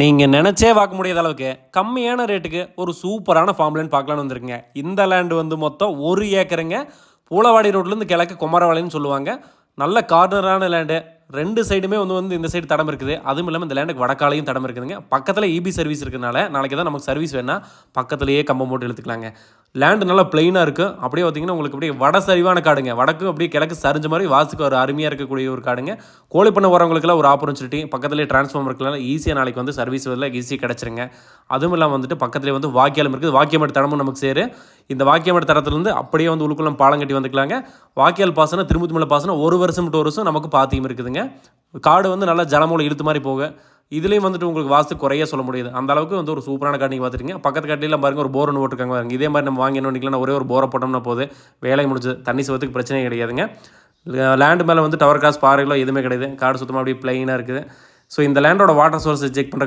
நீங்கள் நினச்சே பார்க்க முடியாத அளவுக்கு கம்மியான ரேட்டுக்கு ஒரு சூப்பரான ஃபார்ம்லேன்னு பார்க்கலான்னு வந்திருக்குங்க. இந்த லேண்டு வந்து மொத்தம் ஒரு ஏக்கருங்க. பூலவாடி ரோட்லேருந்து கிழக்கு குமரவாளின்னு சொல்லுவாங்க. நல்ல கார்னரான லேண்டு ரெண்டு சைடுமே வந்து வந்து இந்த சைடு தடம் இருக்குது. அதுவும் இல்லாமல் இந்த லேண்டுக்கு வடக்காலையும் தடம் இருக்குதுங்க. பக்கத்தில் இபி சர்வீஸ் இருக்கிறதுனால நாளைக்கு தான் நமக்கு சர்வீஸ் வேணால் பக்கத்துலேயே கம்பம் போட்டு எடுத்துக்கலாங்க லேண்டு நல்லா பிளெயினாக இருக்குது அப்படியே பார்த்தீங்கன்னா உங்களுக்கு அப்படியே வட சரிவான காடுங்க. வடக்கு அப்படியே கிழக்கு சரிஞ்ச மாதிரி வாசுக்கு ஒரு அருமையாக இருக்கக்கூடிய ஒரு காடுங்க. கோழி பண்ண வரவங்களுக்குலாம் ஒரு ஆப்பர்ச்சுனிட்டி பக்கத்துலேயே டிரான்ஸ்ஃபார்மர் ஈஸியாக நாளைக்கு வந்து சர்வீஸ் வரல ஈஸியாக கிடச்சிருங்க. அதுவும் இல்லாமல் வந்துட்டு பக்கத்துலேயே வந்து வாக்கியாலம் இருக்குது. வாக்கியமேடு தடமும் நமக்கு சேரு. இந்த வாக்கியமேடு தரத்துலேருந்து அப்படியே வந்து உளுக்குள்ள பாலம் கட்டி வந்துக்கலாங்க. வாக்கியால் பாசனம் திருமுத்தி மலை பாசனம் ஒரு வருஷம் விட்டு ஒரு வருஷம் நமக்கு பாத்தியம் இருக்குதுங்க. காடு வந்து நல்லா ஜலமூலம் இழுத்து மாதிரி போக. இதுலேயும் வந்துட்டு உங்களுக்கு வாஸ்து குறைய சொல்ல முடியாது. அந்த அளவுக்கு வந்து ஒரு சூப்பரான காடு நீங்கள் பார்த்துருக்கீங்க. பக்கத்து காட்டிலாம் பாருங்கள் ஒரு போர் ஒன்று போட்டுருக்காங்க பாருங்க. இதே மாதிரி நம்ம வாங்கி என்ன ஒரே ஒரு போரை போட்டோம்னா போது வேலை முடிஞ்சது. தண்ணி சுவத்துக்கு பிரச்சனையே கிடையாதுங்க. லேண்டு மேலே வந்து டவர் காசு பாறைகளோ எதுவுமே கிடையாது. காடு சுத்தமாக அப்படியே பிளைனாக இருக்குது. ஸோ இந்த லேண்டோட வாட்டர் சோர்ஸை செக் பண்ணுற